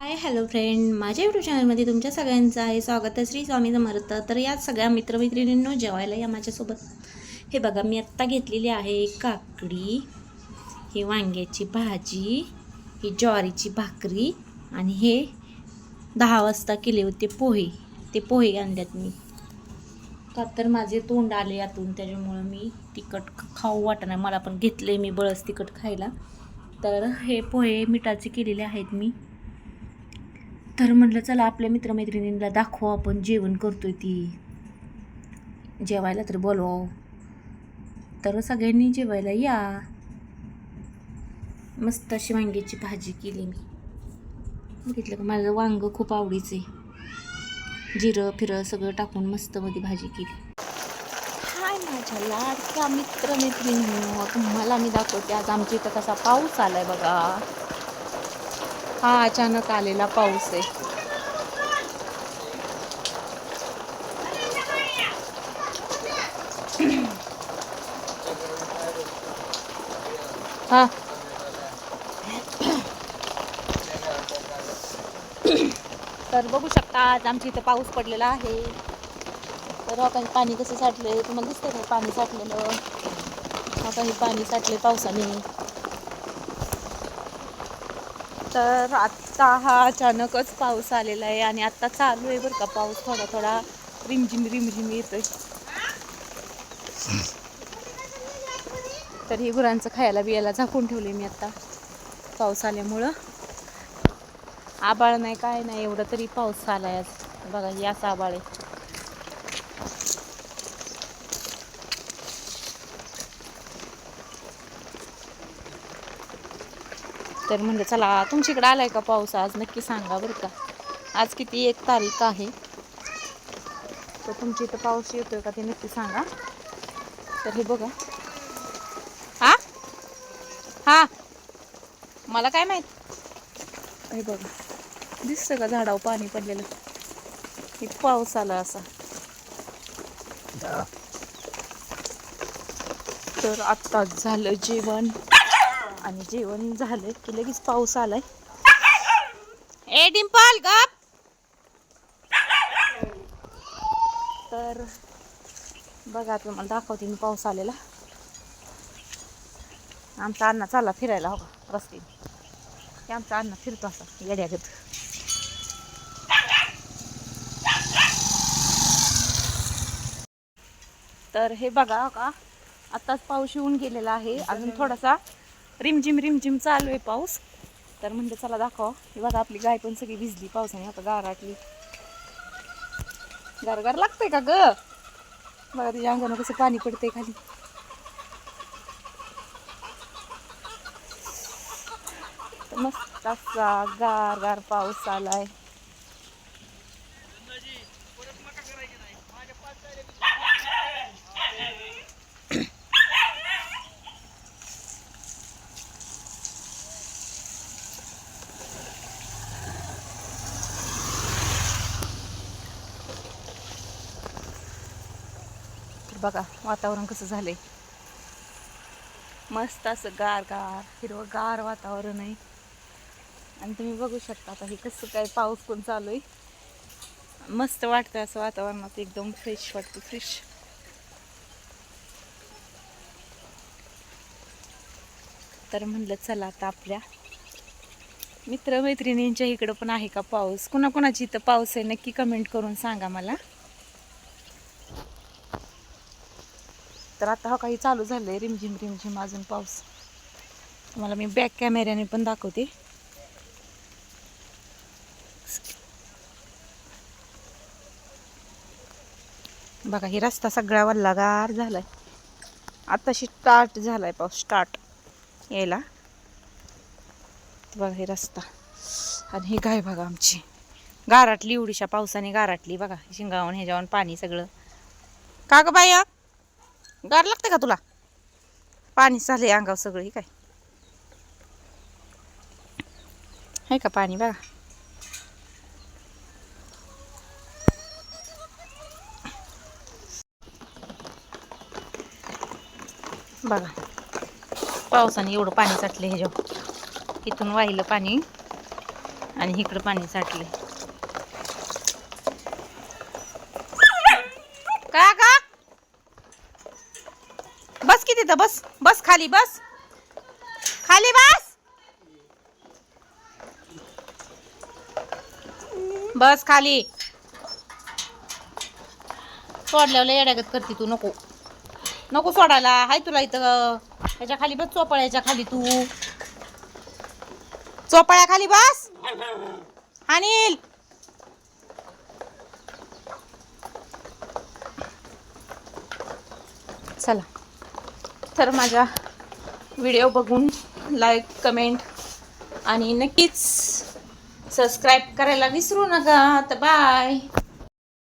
हाय hello friend माझ्या YouTube चॅनलमध्ये तुमच्या सगळ्यांचं आहे स्वागत. आहे श्री स्वामी समर्थ. तर या सगळ्या मित्रमैत्रिणींनो जेवायला या माझ्यासोबत. हे बघा मी आत्ता घेतलेली आहे काकडी ही वांग्याची भाजी ही ज्वारीची भाकरी आणि हे दहा वाजता केले होते पोहे. ते पोहे आणल्यात मी. का तर माझे तोंड आले यातून. त्याच्यामुळं मी तिखट खाऊ वाटणार. मला पण घेतले मी बळस तिखट खायला. तर हे पोहे मिठाचे केलेले आहेत मी. तर म्हटलं चला आपल्या मित्रमैत्रिणींना दाखवू आपण जेवण करतोय ती. जेवायला तर बोलवावं. तर सगळ्यांनी जेवायला या. मस्त अशी वांग्याची भाजी केली मी. बघितलं का माझं वांग खूप आवडीचं आहे. जिरं फिरं सगळं टाकून मस्त मध्ये भाजी केली. हाय माझ्या लाडक्या मित्रमैत्रिणी तुम्हाला मी दाखवते आज आमच्या इथं कसा पाऊस आलाय बघा. हा अचानक आलेला पाऊस आहे. हा. तर बघू शकता आज आमच्या इथं पाऊस पडलेला आहे. तर आता हे पाणी कसं साठलंय? तुम्हाला दिसतंय का पाणी साठलेलं? आता हे पाणी साठले पावसाने. तर आत्ता हा अचानकच पाऊस आलेला आहे आणि आत्ता चालू आहे बरं का पाऊस. थोडा थोडा रिमझिम रिमझिम येतोय. तर ही गुरांचं खायला बियाला झाकून ठेवले मी आत्ता. पाऊस आल्यामुळं. आबाळ नाही काय नाही एवढं तरी पाऊस आला आज. बघा ही असं आबाळ आहे. तर म्हणलं चला तुमच्याकडे आलाय का पाऊस? आज नक्की सांगा बरं का. आज किती एक तारीख आहे. तर तुमच्या इथं पाऊस येतोय का ते नक्की सांगा. तर हे बघा. हा? हा? मला काय माहीत? हे बघा. दिसतं का झाडावर पाणी पडलेलं? हे पाऊस आला असा. तर आत्ताच झालं जेवण. आणि जेवण झालं की लगेच पाऊस आलाय. ए डिंपल गप! तर बघा तुम्हाला दाखवते मी पाऊस आलेला. आमचा अण्णा चालला फिरायला हो का की आमचा अण्णा फिरतो असा येड्यागत. तर हे बघा का? आत्ताच पाऊस येऊन गेलेला आहे. अजून थोडासा रिमझिम रिमझिम चालू आहे पाऊस. तर म्हणलं चला दाखवा. हे बघा आपली गाय पण सगळी भिजली पावसाने. आता गाराटली गारगार लागतंय का ग? बघा तिच्या अंगानं कसं पाणी पडतंय खाली. तर मस्त असा गार गार पाऊस आलाय. बघा वातावरण कसं झालंय. मस्त असं गार गार हिरवं गार वातावरण आहे. आणि तुम्ही बघू शकता आता हे कसं काय पाऊस पण चालू आहे मस्त वाटतं असं वातावरणात एकदम फ्रेश वाटतं फ्रेश तर म्हणलं चला आता आपल्या मित्रमैत्रिणींच्या इकडं पण आहे का पाऊस? कुणाकुणाची इथं पाऊस आहे? नक्की कमेंट करून सांगा मला. तर आता हा काही चालू झालं आहे रिमझिम रिमझिम अजून पाऊस. तुम्हाला मी बॅक कॅमेऱ्याने पण दाखवते. बघा ही रस्ता सगळा वल्लागार झालाय. आताशी स्टार्ट झालाय पाऊस स्टार्ट यायला. बघा हे रस्ता. आणि ही गाय बघा आमची. गाराटली एवढीशा पावसाने गाराटली बघा. शिंगावून ह्याच्यावर पाणी सगळं. का ग बाया गार लागते का तुला? पाणी चाललंय अंगावर सगळं हे काय? आहे का पाणी बघा? बघा. पावसाने एवढं पाणी साठलं ह्याच्यावर. इथून वाहिलं पाणी आणि इकडं पाणी साठले का का तिथं बस बस खाली बस. खाली बस. बस खाली. सोडल्यावर येड्यागत करते तू नको. नको सोडायला. हाय तुला इथं त्याच्याखाली बस चोपळ्याच्या खाली तू. चोपळ्या खाली बस. अनिल. चला. तर माझ्या व्हिडिओ बघून लाईक कमेंट आणि नक्कीच सबस्क्राईब करायला विसरू नका. तर बाय